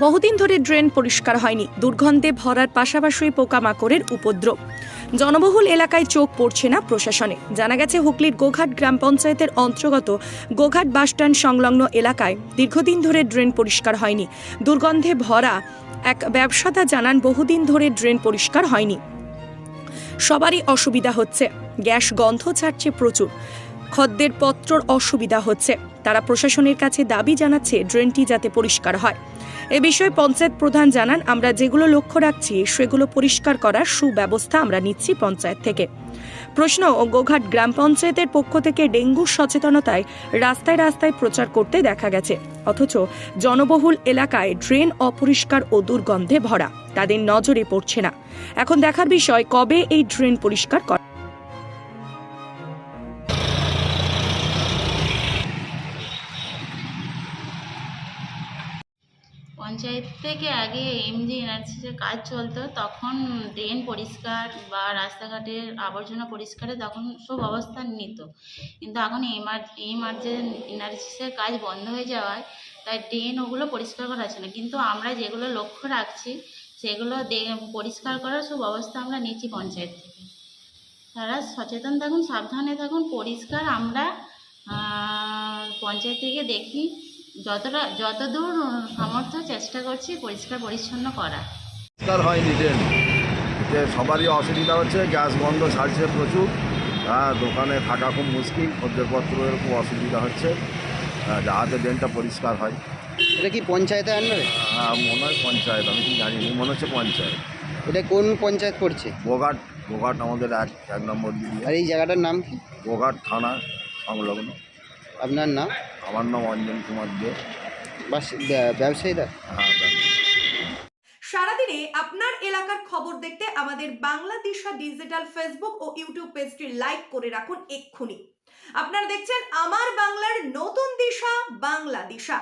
বহুদিন ধরে ড্রেন পরিষ্কার হয়নি, দুর্গন্ধে ভরার পাশাপাশি পোকামাকড়ের উপদ্রব। জনবহুল এলাকায় চোখ পড়ছে না প্রশাসনে। জানা গেছে, হুগলির গোঘাট গ্রাম পঞ্চায়েতের অন্তর্গত গোঘাট বাসস্ট্যান্ড সংলগ্ন এলাকায় দীর্ঘদিন ধরে ড্রেন পরিষ্কার হয়নি। দুর্গন্ধে ভরা এক ব্যবসাদা জানান, বহুদিন ধরে ড্রেন পরিষ্কার হয়নি। সবারই অসুবিধা হচ্ছে। গ্যাস গন্ধ ছাড়ছে প্রচুর। খদ্দের পত্রর অসুবিধা হচ্ছে। তারা প্রশাসনের কাছে দাবি জানাচ্ছে, ড্রেনটি যাতে পরিষ্কার হয়। এ বিষয়ে পঞ্চায়েত প্রধান জানান, আমরা যেগুলো লক্ষ্য রাখছি, সেগুলো পরিষ্কার করার সুব্যবস্থা আমরা নিচ্ছি পঞ্চায়েত থেকে। প্রশ্ন, ও গোঘাট গ্রাম পঞ্চায়েতের পক্ষ থেকে ডেঙ্গু সচেতনতায় রাস্তায় রাস্তায় প্রচার করতে দেখা গেছে, অথচ জনবহুল এলাকায় ড্রেন অপরিষ্কার ও দুর্গন্ধে ভরা, তাদের নজরে পড়ছে না। এখন দেখার বিষয়, কবে এই ড্রেন পরিষ্কার করা পঞ্চায়েত থেকে আগে এমজি এনআরসিসের কাজ চলতো, তখন ড্রেন পরিষ্কার বা রাস্তাঘাটের আবর্জনা পরিষ্কারে তখন সব অবস্থান নিত। কিন্তু এখন এমআর এমআরজে এনআরসিসের কাজ বন্ধ হয়ে যাওয়ায় তাই ড্রেন ওগুলো পরিষ্কার করা হচ্ছে না। কিন্তু আমরা যেগুলো লক্ষ্য রাখছি, সেগুলো পরিষ্কার করার সব ব্যবস্থা আমরা নিচ্ছি পঞ্চায়েত থেকে। তারা সচেতন থাকুন, সাবধানে থাকুন, পরিষ্কার আমরা পঞ্চায়েত থেকে দেখি। যতটা যতদূর সামর্থ্য চেষ্টা করছি পরিষ্কার পরিচ্ছন্ন করা। পরিষ্কার হয়নি ট্রেন। যে সবারই অসুবিধা হচ্ছে গ্যাস বন্ধ ছাড়ছে প্রচুর। হ্যাঁ দোকানে থাকা খুব মুশকিল খদ্দেরপত্রের খুব অসুবিধা হচ্ছে। হ্যাঁ, যাহাতে ড্রেনটা পরিষ্কার হয়। এটা কি পঞ্চায়েতের আন্ডারে হ্যাঁ মনে হয় পঞ্চায়েত আমি কি জানি মনে হচ্ছে পঞ্চায়েত। এটা কোন পঞ্চায়েত পড়ছে গোঘাট গোঘাট আমাদের এক এক নম্বর দিদি আর এই জায়গাটার নাম কি? গোঘাট থানা সংলগ্ন। আপনার নাম? আমার নাম অঞ্জন কুমার দে। বাস ব্য- ব্যবসায়ীরা হ্যাঁ সারাদিনে আপনার এলাকার খবর দেখতে আমাদের বাংলা দিশা ডিজিটাল ফেসবুক ও ইউটিউব পেজটি লাইক করে রাখুন এক্ষুনি। আপনারা দেখছেন আমার বাংলার নতুন দিশা বাংলা দিশা।